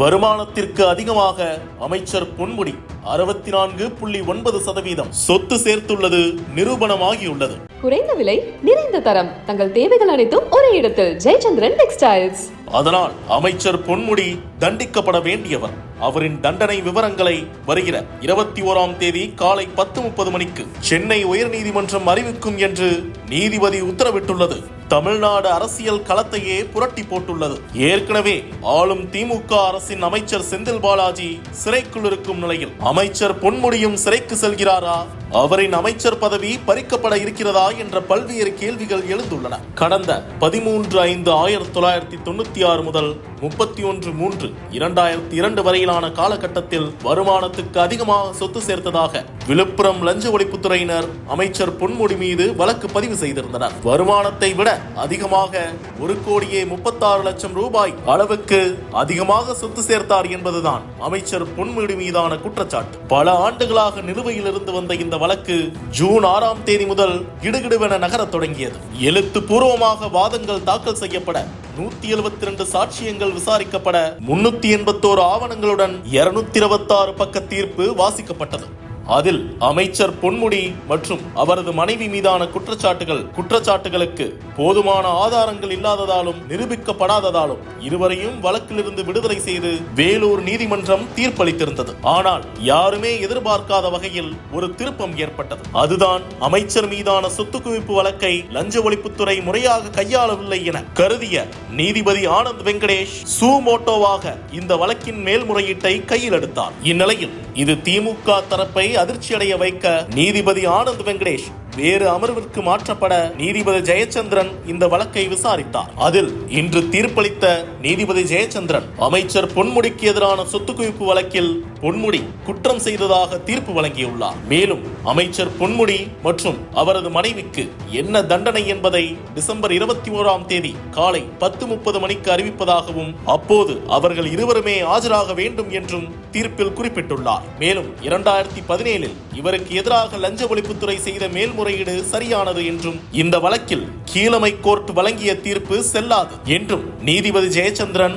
வருமானத்திற்கு அதிகமாக அமைச்சர் பொன்முடி அறுபத்தி நான்கு புள்ளி ஒன்பது சதவீதம் சொத்து சேர்த்துள்ளது நிரூபணமாகியுள்ளது. குறைந்த விலை நிறைந்த தரம். தங்கள் தேவைகள் அனைத்தும் ஒரே இடத்தில். ஜெயச்சந்திரன் டெக்ஸ்டைல்ஸ். அதனால் அமைச்சர் பொன்முடி தண்டிக்கப்பட வேண்டியவர். அவரின் தண்டனை விவரங்களை வருகிற இருபத்தி ஓராம் தேதி காலை பத்து முப்பது மணிக்கு சென்னை உயர்நீதிமன்றம் அறிவிக்கும் என்று நீதிபதி உத்தரவிட்டுள்ளது. தமிழ்நாடு அரசியல் களத்தையே புரட்டி போட்டுள்ளது. ஏற்கனவே ஆளும் திமுக அரசின் அமைச்சர் செந்தில் பாலாஜி சிறைக்குள் இருக்கும் நிலையில் அமைச்சர் பொன்முடியும் சிறைக்கு செல்கிறாரா? அவரின் அமைச்சர் பதவி பறிக்கப்பட இருக்கிறதா என்ற பல்வேறு கேள்விகள் எழுந்துள்ளன. கடந்த பதிமூன்று ஐந்து ஆயிரத்தி தொள்ளாயிரத்தி தொண்ணூத்தி ஆறு முதல் முப்பத்தி ஒன்று மூன்று இரண்டாயிரத்தி இரண்டு வரையிலான காலகட்டத்தில் வருமானத்துக்கு அதிகமாக சொத்து சேர்த்ததாக விழுப்புரம் லஞ்ச ஒழிப்புத்துறையினர் அமைச்சர் பொன்முடி மீது வழக்கு பதிவு செய்திருந்தனர். வருமானத்தை விட அதிகமாக ஒரு கோடியே முப்பத்தாறு லட்சம் ரூபாய் அளவுக்கு அதிகமாக சொத்து சேர்த்தார் என்பதுதான் அமைச்சர் பொன்முடி மீதான குற்றச்சாட்டு. பல ஆண்டுகளாக நிலுவையில் இருந்து வந்த இந்த வழக்கு ஜூன் ஆறாம் தேதி முதல் கிடுகிடுவென நகரத் தொடங்கியது. எழுத்து பூர்வமாக வாதங்கள் தாக்கல் செய்யப்பட நூத்தி எழுபத்தி ரெண்டு சாட்சியங்கள் விசாரிக்கப்பட முன்னூத்தி எண்பத்தோரு ஆவணங்களுடன் இருநூத்தி இருபத்தாறு பக்க தீர்ப்பு வாசிக்கப்பட்டது. அதில் அமைச்சர் பொன்முடி மற்றும் அவரது மனைவி மீதான குற்றச்சாட்டுகள் குற்றச்சாட்டுகளுக்கு போதுமான ஆதாரங்கள் இல்லாததாலும் நிரூபிக்கப்படாததாலும் இருவரையும் வழக்கிலிருந்து விடுதலை செய்து வேலூர் நீதிமன்றம் தீர்ப்பளித்திருந்தது. ஆனால் யாருமே எதிர்பார்க்காத வகையில் ஒரு திருப்பம் ஏற்பட்டது. அதுதான் அமைச்சர் மீதான சொத்து குவிப்பு வழக்கை லஞ்ச ஒழிப்புத்துறை முறையாக கையாளவில்லை என கருதிய நீதிபதி ஆனந்த் வெங்கடேஷ் சூமோட்டோவாக இந்த வழக்கின் மேல்முறையீட்டை கையில் எடுத்தார். இந்நிலையில் இது திமுக தரப்பை அதிர்ச்சியடைய வைக்க நீதிபதி ஆனந்த் வெங்கடேஷ் வேறு அமர்விற்கு மாற்றப்பட நீதிபதி ஜெயச்சந்திரன் இந்த வழக்கை விசாரித்தார். அதில் இன்று தீர்ப்பளித்த நீதிபதி ஜெயச்சந்திரன் அமைச்சர் பொன்முடிக்கு எதிரான சொத்து குவிப்பு வழக்கில் பொன்முடி குற்றம் செய்ததாக தீர்ப்பு வழங்கியுள்ளார். மேலும் அமைச்சர் பொன்முடி மற்றும் அவரது மனைவிக்கு என்ன தண்டனை என்பதை டிசம்பர் இருபத்தி ஓராம் தேதி காலை பத்து முப்பது மணிக்கு அறிவிப்பதாகவும் அப்போது அவர்கள் இருவருமே ஆஜராக வேண்டும் என்றும் தீர்ப்பில் குறிப்பிட்டுள்ளார். மேலும் இரண்டாயிரத்தி பதினேழில் இவருக்கு எதிராக லஞ்ச ஒழிப்புத்துறை செய்த மேல்முறையீடு சரியானது என்றும் இந்த வழக்கில் கீழமை கோர்ட் வழங்கிய தீர்ப்பு செல்லாது என்றும் நீதிபதி ஜெயச்சந்திரன்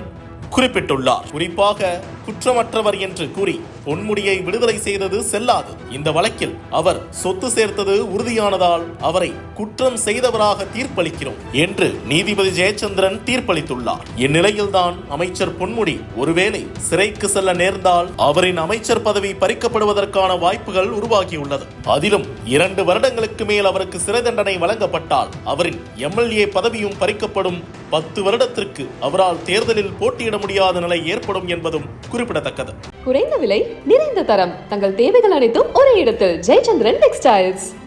குறிப்பிட்டுள்ளார். குறிப்பாக குற்றமற்றவர் என்று கூறி பொன்முடியை விடுதலை செய்தது செல்லாது. இந்த வழக்கில் அவர் சொத்து சேர்த்தது உறுதியானதால் அவரை குற்றம் செய்தவராக தீர்ப்பளிக்கிறோம் என்று நீதிபதி ஜெயச்சந்திரன் தீர்ப்பளித்துள்ளார். இந்நிலையில்தான் அமைச்சர் பொன்முடி ஒருவேளை சிறைக்கு செல்ல நேர்ந்தால் அவரின் அமைச்சர் பதவி பறிக்கப்படுவதற்கான வாய்ப்புகள் உருவாகியுள்ளது. அதிலும் இரண்டு வருடங்களுக்கு மேல் அவருக்கு சிறை தண்டனை வழங்கப்பட்டால் அவரின் எம்எல்ஏ பதவியும் பறிக்கப்படும். பத்து வருடத்திற்கு அவரால் தேர்தலில் போட்டியிட முடியாத நிலை ஏற்படும் என்பதும் குறிப்பிடத்தக்கது. குறைந்த விலை நிறைந்த தரம். தங்கள் தேவைகள் அனைத்தும் ஒரே இடத்தில். ஜெயச்சந்திரன் டெக்ஸ்டைல்ஸ்